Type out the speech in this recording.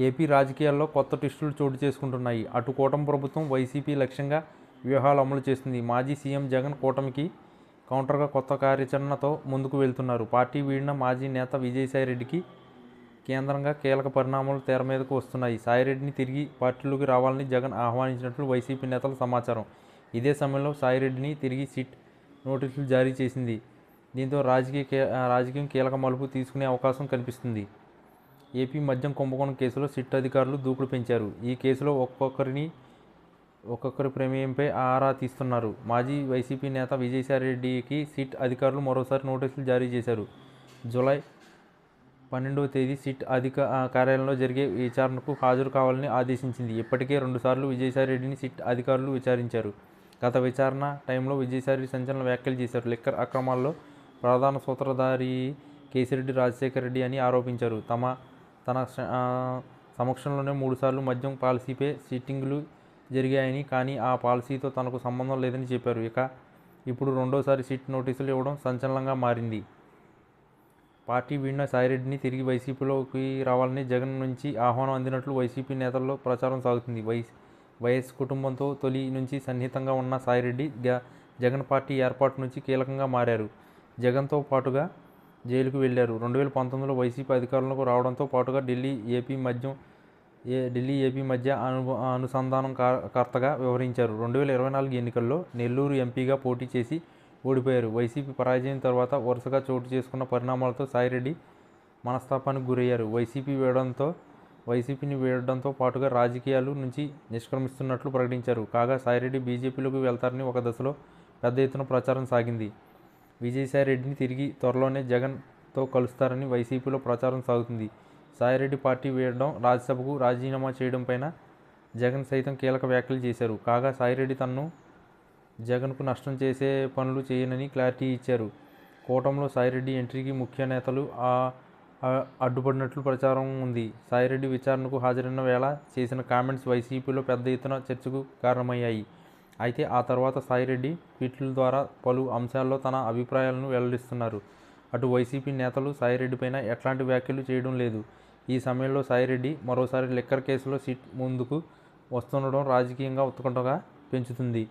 AP రాజకీయాల్లో కొత్త టెస్టులు చోటు చేసుకుంటున్నాయి. అటు కూటమి ప్రభుత్వం వైసీపీ లక్ష్యంగా వ్యూహాలు అమలు చేస్తుంది. మాజీ సీఎం జగన్ కూటమికి కౌంటర్గా కొత్త కార్యాచరణతో ముందుకు వెళ్తున్నారు. పార్టీ వీడిన మాజీ నేత విజయసాయిరెడ్డికి కేంద్రంగా కీలక పరిణామాలు తెర మీదకు వస్తున్నాయి. సాయిరెడ్డిని తిరిగి పార్టీలోకి రావాలని జగన్ ఆహ్వానించినట్లు వైసీపీ నేతల సమాచారం. ఇదే సమయంలో సాయిరెడ్డిని తిరిగి సిట్ నోటీసులు జారీ చేసింది. దీంతో రాజకీయ కే- రాజకీయం కీలక మలుపు తీసుకునే అవకాశం కనిపిస్తుంది. ఏపీ మద్యం కుంభకోణం కేసులో సిట్ అధికారులు దూకుడు పెంచారు. ఈ కేసులో ఒక్కొక్కరిని ఒక్కొక్కరి ప్రమేయంపై ఆరా తీస్తున్నారు. మాజీ వైసీపీ నేత విజయసాయిరెడ్డికి సిట్ అధికారులు మరోసారి నోటీసులు జారీ చేశారు. జూలై పన్నెండవ తేదీ సిట్ అధిక కార్యాలయంలో జరిగే విచారణకు హాజరు కావాలని ఆదేశించింది. ఇప్పటికే రెండుసార్లు విజయసాయిరెడ్డిని సిట్ అధికారులు విచారించారు. గత విచారణ టైంలో విజయసాయిరెడ్డి సంచలన వ్యాఖ్యలు చేశారు. లిక్కర్ అక్రమాల్లో ప్రధాన సూత్రధారి కేసిరెడ్డి రాజశేఖర రెడ్డి అని ఆరోపించారు. తమ తన సమక్షంలోనే మూడుసార్లు మద్యం పాలసీపై సిట్టింగులు జరిగాయని కానీ ఆ పాలసీతో తనకు సంబంధం లేదని చెప్పారు. ఇక ఇప్పుడు రెండోసారి సిట్ నోటీసులు ఇవ్వడం సంచలనంగా మారింది. పార్టీ వీడిన సాయిరెడ్డిని తిరిగి వైసీపీలోకి రావాలని జగన్ నుంచి ఆహ్వానం అందినట్లు వైసీపీ నేతల్లో ప్రచారం సాగుతుంది. వైస్ వైఎస్ కుటుంబంతో తొలి నుంచి సన్నిహితంగా ఉన్న సాయిరెడ్డి జగన్ పార్టీ ఏర్పాటు నుంచి కీలకంగా మారారు. జగన్తో పాటుగా జైలుకు వెళ్ళారు రెండు వేల పంతొమ్మిదిలో వైసీపీ అధికారంలోకి రావడంతో పాటుగా ఢిల్లీ ఏపీ మధ్య ఏ ఢిల్లీ ఏపీ మధ్య అను అనుసంధానం కర్తగా వ్యవహరించారు. రెండు వేల ఇరవై నాలుగు ఎన్నికల్లో నెల్లూరు ఎంపీగా పోటీ చేసి ఓడిపోయారు. వైసీపీ పరాజయం తర్వాత వరుసగా చోటు చేసుకున్న పరిణామాలతో సాయిరెడ్డి మనస్తాపానికి గురయ్యారు. వైసీపీ వేయడంతో వైసీపీని వేయడంతో పాటుగా రాజకీయాలు నుంచి నిష్క్రమిస్తున్నట్లు ప్రకటించారు. కాగా సాయిరెడ్డి బీజేపీలోకి వెళ్తారని ఒక దశలో పెద్ద ఎత్తున ప్రచారం సాగింది. విజయసాయిరెడ్డిని తిరిగి త్వరలోనే జగన్తో కలుస్తారని వైసీపీలో ప్రచారం సాగుతుంది. సాయిరెడ్డి పార్టీ వేయడం రాజ్యసభకు రాజీనామా చేయడం పైన జగన్ సైతం కీలక వ్యాఖ్యలు చేశారు. కాగా సాయిరెడ్డి తన్ను జగన్కు నష్టం చేసే పనులు చేయనని క్లారిటీ ఇచ్చారు. కూటంలో సాయిరెడ్డి ఎంట్రీకి ముఖ్య నేతలు ఆ- అడ్డుపడినట్లు ప్రచారం ఉంది. సాయిరెడ్డి విచారణకు హాజరైన వేళ చేసిన కామెంట్స్ వైసీపీలో పెద్ద ఎత్తున చర్చకు కారణమయ్యాయి. అయితే ఆ తర్వాత సాయిరెడ్డి ట్వీట్ల ద్వారా పలు అంశాల్లో తన అభిప్రాయాలను వెల్లడిస్తున్నారు. అటు వైసీపీ నేతలు సాయిరెడ్డిపైన ఎట్లాంటి వ్యాఖ్యలు చేయడం లేదు. ఈ సమయంలో సాయిరెడ్డి మరోసారి లిక్కర్ కేసులో సీట్ ముందుకు వస్తుండడం రాజకీయంగా ఉత్కంఠగా పెంచుతుంది.